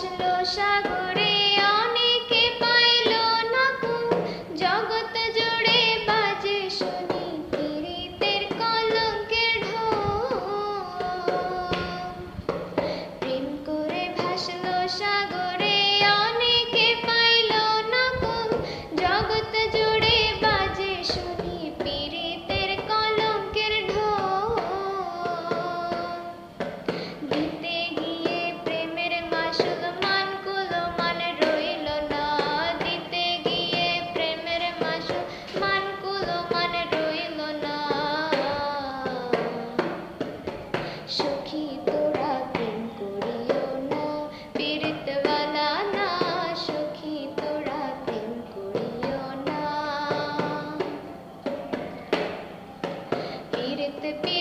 是落下。the beat.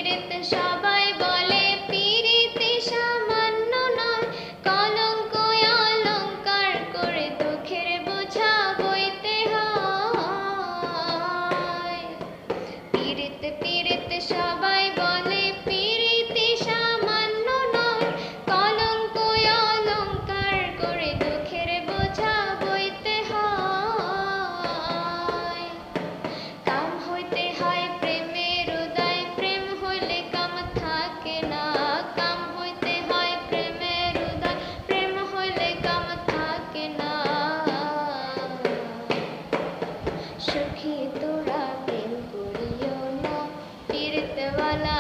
সখী তোরা প্রেম করিও না। ফিরতেওয়ালা